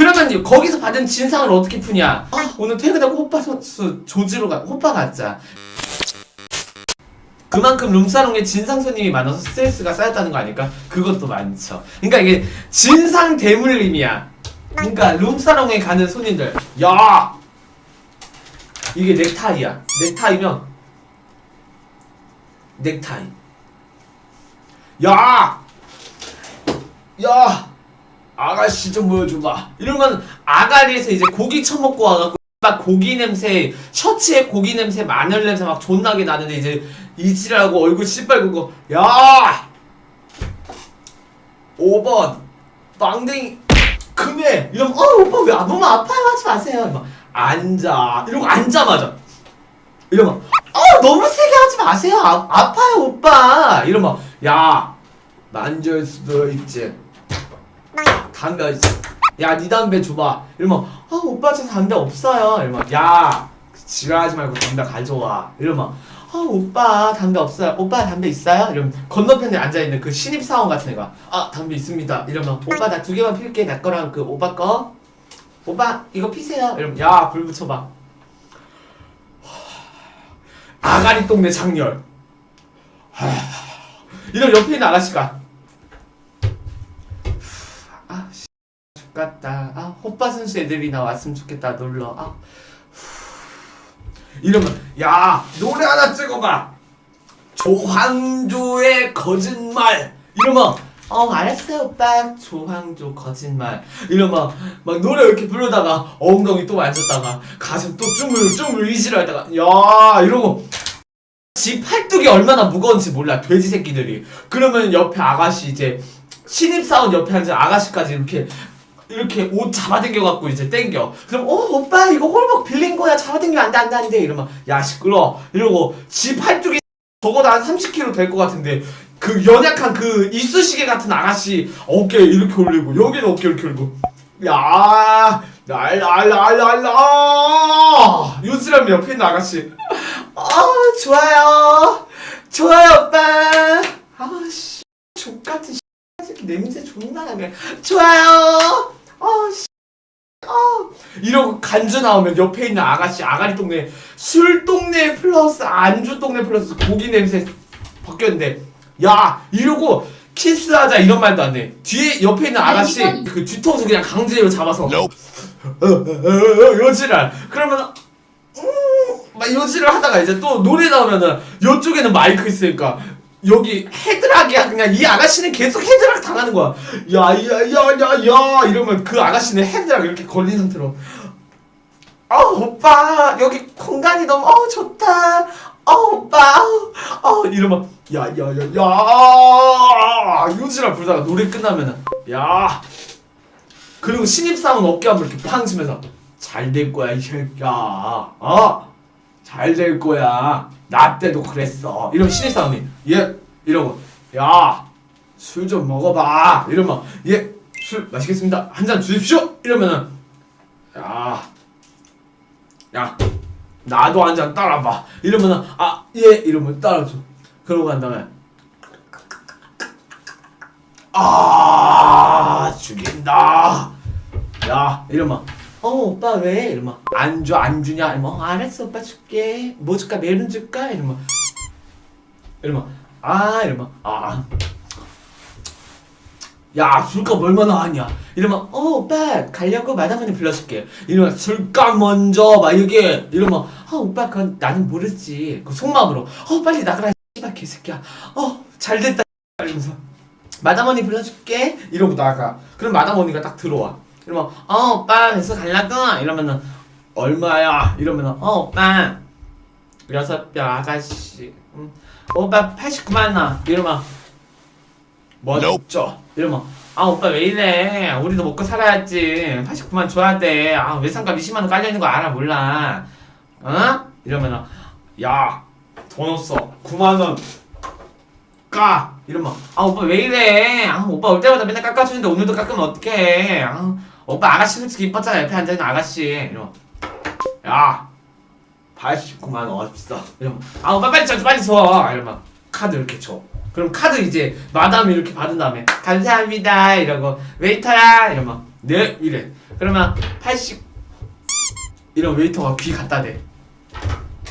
그러면 거기서 받은 진상을 어떻게 푸냐? 아, 오늘 퇴근하고 호빠 선수 조지로 가, 호빠 가자. 그만큼 룸사롱에 진상 손님이 많아서 스트레스가 쌓였다는 거 아닐까? 그것도 많죠. 그러니까 이게 진상 대물림이야. 그러니까 룸사롱에 가는 손님들, 야, 이게 넥타이야. 넥타이면 넥타이. 야, 야, 아가씨 좀 보여줘봐. 이러면 아가리에서 이제 고기 처먹고 와갖고 막 고기 냄새, 셔츠에 고기 냄새, 마늘 냄새 막 존나게 나는데 이제 이지라고 얼굴 씨빨고 야, 5번 빵댕이 금해 이러면 어 오빠 왜 너무 아파요? 하지 마세요. 막 앉아. 이러고 앉자마자. 이러면 어 너무 세게 하지 마세요. 아, 아파요 오빠. 이러면 야 만질 수도 있지 담배 어디 있어? 야네 담배 줘봐. 이러면 아 오빠 저 담배 없어요. 이러면 야 지랄하지 말고 담배 가져와. 이러면 아 오빠 담배 없어요. 오빠 담배 있어요? 이러면 건너편에 앉아 있는 그 신입 사원 같은 애가 아 담배 있습니다. 이러면 오빠 나 두 개만 필게. 내 거랑 그 오빠 거. 오빠 이거 피세요? 이러면 야 불 붙여봐. 아가리 동네 장렬. 하... 이러면 옆에 있는 아가씨가 아 씨, 죽겠다. 아 호빠 선수 애들이 나 왔으면 좋겠다. 놀러. 아 이러면 야 노래 하나 찍어봐. 조항조의 거짓말. 이러면 어 알았어요 오빠. 조항조 거짓말. 이러면 막 노래 이렇게 부르다가 엉덩이 또 만졌다가 가슴 또 쭈물쭈물 이질하다가 야 이러고. 지 팔뚝이 얼마나 무거운지 몰라 돼지 새끼들이. 그러면 옆에 아가씨 이제 신입사원 옆에 앉은 아가씨까지 이렇게 이렇게 옷 잡아당겨 갖고 이제 땡겨. 그럼 어 오빠 이거 홀복 빌린 거야. 잡아당겨. 안 돼 안 돼 안 돼. 이러면 야 시끄러. 이러고 지 팔뚝이 적어도 한 30kg 될 것 같은데 그 연약한 그 이쑤시개 같은 아가씨 어깨 이렇게 올리고 여기는 어깨 이렇게 올리고. 야 랄랄랄랄라 요스람 옆에 있는 아가씨. 아 좋아요. 좋아요 오빠. 아 씨. 족같은 새끼 냄새 존나 나네. 좋아요 아씨 아 이러고 간주 나오면 옆에 있는 아가씨 아가리 동네 술 동네 플러스 안주 동네 플러스 고기 냄새 바뀌었는데 야 이러고 키스하자 이런 말도 안 돼 뒤에 옆에 있는 아가씨 그 뒤통수 그냥 강제로 잡아서 어, 어, 어, 어, 요지랄 그러면 막 요지를 하다가 이제 또 노래 나오면은 이쪽에는 마이크 있으니까 여기 헤드락이야. 그냥 이 아가씨는 계속 헤드락 당하는 거야. 야야야야야. 이러면 그 아가씨는 헤드락 이렇게 걸린 상태로. 아 오빠 여기 공간이 너무 어 좋다. 어 오빠 어 이러면 야야야야. 요지랑 부르다가 노래 끝나면은 야. 그리고 신입사원 어깨 한번 이렇게 팡 치면서 잘 될 거야 이 새끼야. 어? 잘 될 거야. 나 때도 그랬어. 이러면 신입사원이 예 이러고 야 술 좀 먹어봐 이러면 예 술 마시겠습니다 한 잔 주십시오 이러면은 야 야, 나도 한 잔 따라봐. 이러면은, 아, 예, 이러면 따라줘. 그러고 간 다음에, 아, 죽인다. 야, 이러면, 어, 오빠 왜? 이러면, 안 줘, 안 주냐? 이러면, 어, 알았어, 오빠 줄게. 뭐 줄까? 메론 줄까? 이러면, 이러면, 아, 이러면, 아. 야 술값 얼마나 하냐? 이러면 어 오빠 가려고 마담언니 불러줄게. 이러면 술값 먼저 막 이게 이러면 아 오빠 그건 나는 모르지. 그 속마음으로 어 빨리 나가라 씨발 개새끼야. 어 잘됐다 이러면서. 마담 언니 불러줄게. 이러고 나가. 그럼 마담 언니가 딱 들어와. 이러면 어 오빠 그래서 갈라고? 이러면은 얼마야? 이러면은 어 오빠. 여섯 뼈 아가씨. 음, 오빠 89만 원. 이러면 멋져 이러면 아 오빠 왜 이래? 우리도 먹고 살아야지. 89만 줘야 돼아 외상값 20만 원 깔려있는 거 알아 몰라. 어? 이러면은 야돈 없어. 9만 원 까. 이러면 아 오빠 왜 이래? 아 오빠 올 때마다 맨날 깎아주는데 오늘도 깎으면 어떡해? 아, 오빠 아가씨 솔직히 이뻤잖아. 옆에 앉아있는 아가씨. 이러면 야 89만원 어딨어 이러면 아 오빠 빨리 줘 빨리 줘. 이러면 카드 이렇게 줘. 그럼 카드 이제 마담이 이렇게 받은 다음에 감사합니다 이러고 웨이터야! 이러면 네 이래. 그러면 80 이런 웨이터가 귀 갖다 대.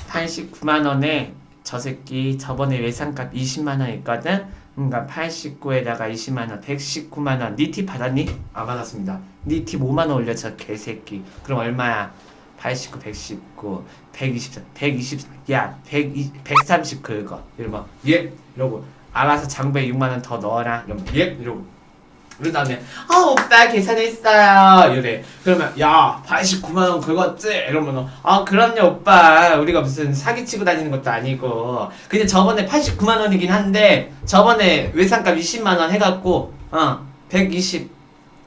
89만 원에 저 새끼 저번에 외상값 20만 원 있거든? 그러니까 89에다가 20만 원 119만 원니팁 받았니? 안 받았습니다. 니팁 5만 원 올려 저 개새끼. 그럼 얼마야? 89, 119, 124, 120, 야, 120, 130 긁어. 이러면 예! 이러고 알아서 장부에 6만 원 더 넣어라. 이러면 예! 이러고. 그런 다음에 아 오빠 계산했어요. 이래 그러면 야 89만 원 긁었지? 이러면 아 그럼요 오빠. 우리가 무슨 사기치고 다니는 것도 아니고. 그냥 저번에 89만 원이긴 한데 저번에 외상값 20만 원 해갖고 어 120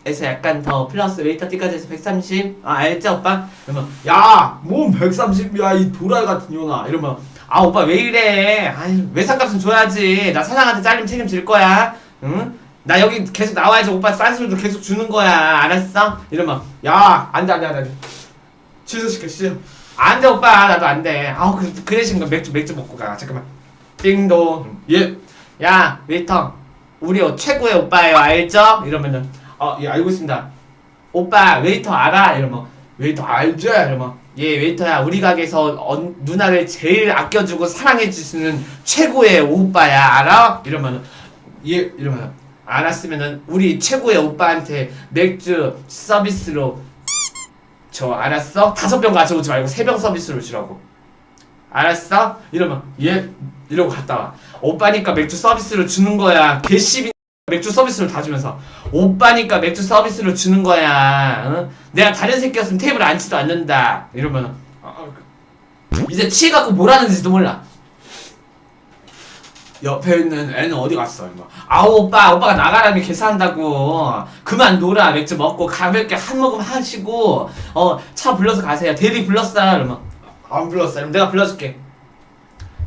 에서 약간 더 플러스 웨이터 띠까지 해서 130 아 알죠 오빠? 그러면 야뭔 130이야 이 도라이 같은 년아. 이러면 아 오빠 왜 이래? 아니 외상값은 줘야지. 나 사장한테 잘림 책임질 거야. 응? 나 여기 계속 나와야지 오빠 싼 술도 계속 주는 거야. 알았어? 이러면 야 안 돼 안 돼 안 돼 취소시켜 취소. 안 돼 오빠. 나도 안 돼. 아우 그, 그 대신 그 맥주 맥주 먹고 가. 잠깐만. 띵동. 예 야 웨이터. 우리 최고의 오빠예요. 알죠? 이러면은 어 예 알고 있습니다 오빠 웨이터 알아? 이러면 웨이터 알죠? 이러면 예 웨이터야 우리 가게에서 언, 누나를 제일 아껴주고 사랑해주시는 최고의 오빠야 알아? 이러면은 예 이러면 알았으면은 우리 최고의 오빠한테 맥주 서비스로 저 알았어? 다섯 병 가져오지 말고 세 병 서비스로 주라고 알았어? 이러면 예 이러고 갔다 와 오빠니까 맥주 서비스로 주는 거야 개씹이 맥주 서비스로 다 주면서 오빠니까 맥주 서비스로 주는 거야 응? 내가 다른 새끼였으면 테이블 앉지도 않는다. 이러면 아, 그- 이제 취해갖고 뭘 하는지도 몰라. 옆에 있는 애는 어디 갔어? 이거. 아 오빠 오빠가 나가라며 계산한다고. 그만 놀아. 맥주 먹고 가볍게 한 모금 하시고 어 차 불러서 가세요. 대리 불렀어. 이러면 안 불렀어. 그럼 내가 불러줄게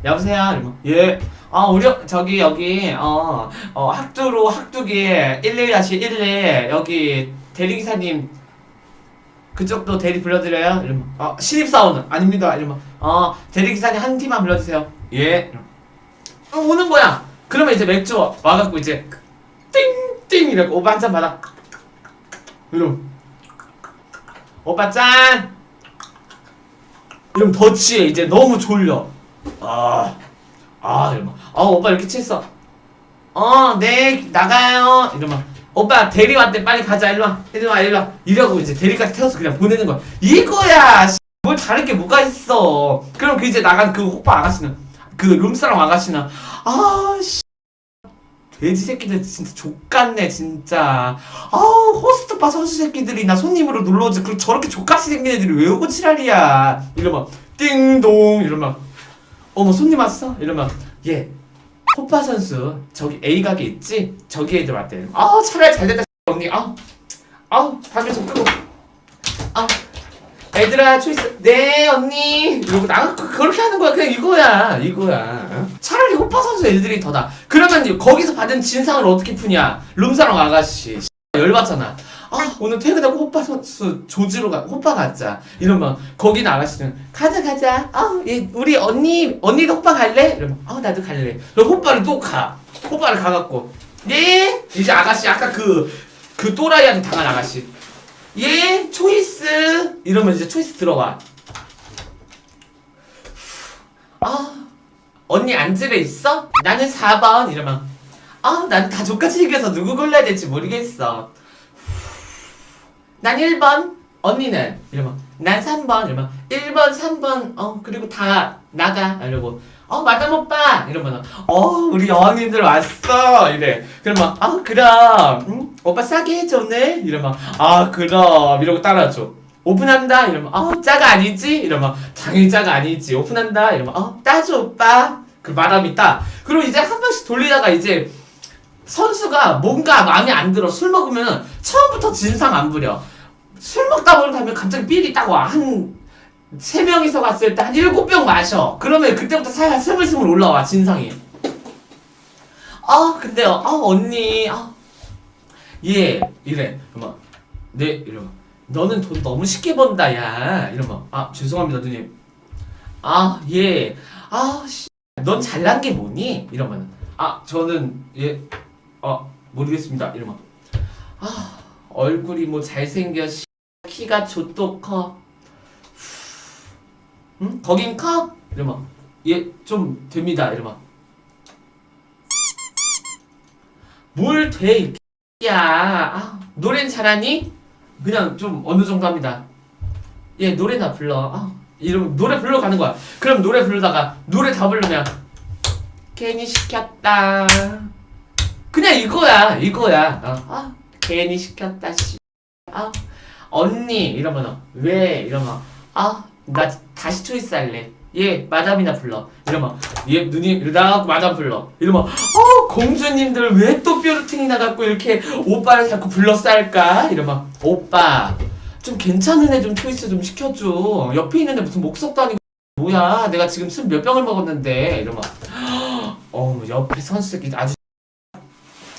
여보세요 이러면 예아 우리 저기 여기 어, 어 학두로 학두기 11-11 여기 대리기사님 그쪽도 대리 불러드려요 이러면 어 신입사원은 아닙니다 이러면 어 대리기사님 한 팀만 불러주세요 예 어, 오는 거야. 그러면 이제 맥주 와갖고 이제 띵 띵 이러고 오빠 한 잔 받아. 이러면 오빠 짠. 이러면 더 취해 이제 너무 졸려. 아, 아 이러면 아 오빠 이렇게 취했어. 어, 네 나가요. 이러면 오빠 대리 왔대 빨리 가자 일로 와 일로 와 일로 와 이러고 이제 대리까지 태워서 그냥 보내는 거야. 이거야. 씨. 뭘 다른 게 뭐가 있어. 그럼 그 이제 나간 그 호빠 아가씨는 그 룸사랑 아가씨는 아 씨 돼지 새끼들 진짜 족같네 진짜 아 호스트바 선수 새끼들이 나 손님으로 놀러오지 그 저렇게 족같이 생긴 애들이 왜 오고 지랄이야 이러면 띵동 이러면 어머 손님 왔어? 이러면 예 호빠 선수 저기 A 가게 있지? 저기 애들 왔대. 아 차라리 잘 됐다. 언니 아아 담배 좀 끄고. 아 애들아 초이스. 네 언니. 이러고 나 그- 그렇게 하는 거야. 그냥 이거야. 이거야. 어? 차라리 호빠 선수 애들이 더다. 그러면 거기서 받은 진상을 어떻게 푸냐? 룸사랑 아가씨. 열받잖아 아 오늘 퇴근하고 호빠 선수 조지로 가 호빠 가자 이러면 거기는 아가씨는 가자 가자 아 예, 우리 언니 언니도 호빠 갈래 이러면 아 나도 갈래 그럼 호빠를 또 가 호빠를 가갖고 예 이제 아가씨 아까 그 그 또라이한테 당한 아가씨 예, 초이스. 이러면 이제 초이스 들어와. 아, 언니 앉으래 있어? 나는 4번. 이러면, 아, 난다 족같이 생겨서 누구 골라야 될지 모르겠어. 난 1번. 언니는? 이러면, 난 3번. 이러면, 1번, 3번, 어, 그리고 다 나가. 이러고, 어, 마담 오빠. 이러면, 어, 우리 여왕님들 왔어. 이래. 그러면, 아, 그럼, 응? 오빠 싸게 해줘, 오늘? 이러면, 아, 그럼. 이러고 따라줘. 오픈한다? 이러면, 어, 짜가 아니지? 이러면, 당연히 짜가 아니지. 오픈한다? 이러면, 어, 따줘, 오빠. 그 마담이 따. 그리고 이제 한 번씩 돌리다가 이제, 선수가 뭔가 마음에 안 들어. 술 먹으면 처음부터 진상 안 부려. 술 먹다 보면 갑자기 삘이 딱 와. 한, 세 명이서 갔을 때 한 일곱 병 마셔. 그러면 그때부터 살살 스물스물 올라와, 진상이. 아, 근데요, 아, 언니, 아. 예, 이래. 그러면, 네, 이러면. 너는 돈 너무 쉽게 번다, 야. 이러면, 아, 죄송합니다, 누님. 아, 예. 아, 씨. 넌 잘난 게 뭐니? 이러면, 아, 저는, 예, 아, 모르겠습니다. 이러면, 아, 얼굴이 뭐 잘생겨 씨. 키가 좆도 커? 응? 거긴 커? 이러면 얘좀 됩니다. 이러면. 뭘 돼? 야 아, 노래는 잘하니? 그냥 좀 어느 정도 합니다. 얘 노래나 불러. 아, 이러면 노래 불러 가는 거야. 그럼 노래 부르다가 노래 다 부르면 괜히 시켰다. 그냥 이거야 이거야. 어, 아 괜히 시켰다 씨. 아, 언니 이러면 왜 이러면 아 나 다시 초이스 할래. 얘 마담이나 불러. 이러면 얘 누님 이러다가 마담 불러. 이러면 어 공주님들 왜 또 뾰루팅이나 갖고 이렇게 오빠를 자꾸 불러쌀까? 이러면 오빠 좀 괜찮은 애 좀 초이스 좀 시켜줘. 옆에 있는 애 무슨 목석도 아니고 뭐야? 내가 지금 술 몇 병을 먹었는데. 이러면 어 옆에 선수들이 아주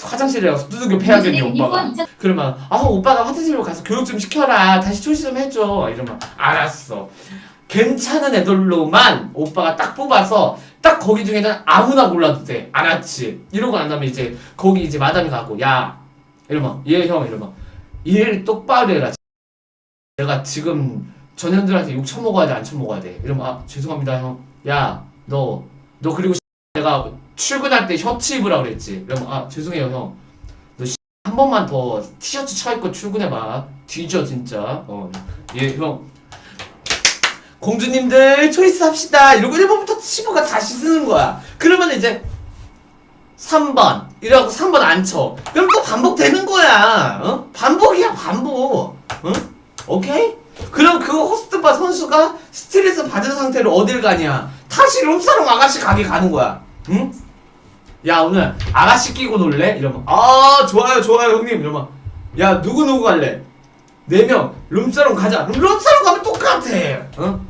화장실에 가서 두들겨 패야겠네 오빠가? 그러면 아 오빠가 화장실로 가서 교육 좀 시켜라. 다시 초시 좀 해줘. 이러면 알았어. 괜찮은 애들로만 오빠가 딱 뽑아서 딱 거기 중에는 아무나 골라도 돼. 알았지? 이러고 난 다음에 이제 거기 이제 마담이 가고 야. 이러면 얘 형. 이러면 일 똑바로 해라 내가 지금 전현들한테 욕 처먹어야 돼 안 처먹어야 돼. 이러면 아 죄송합니다 형 야 너 너 그리고 내가 출근할 때 셔츠 입으라 그랬지 이러면 아 죄송해요 형한 번만 더 티셔츠 차입고 출근해봐. 뒤져 진짜. 어. 예, 형. 공주님들 초이스 합시다. 이러고 1번부터 15가 다시 쓰는 거야. 그러면 이제 3번 이러고 3번 안 쳐. 그럼 또 반복되는 거야. 어? 반복이야 반복. 응? 오케이? 그럼 그 호스트바 선수가 스트레스 받은 상태로 어딜 가냐? 다시 룸사롱 아가씨 가게 가는 거야. 응? 야 오늘 아가씨 끼고 놀래? 이러면 아 좋아요 좋아요 형님 이러면 야 누구 누구 갈래? 네명 룸사롱 가자 룸사롱 가면 똑같아 어?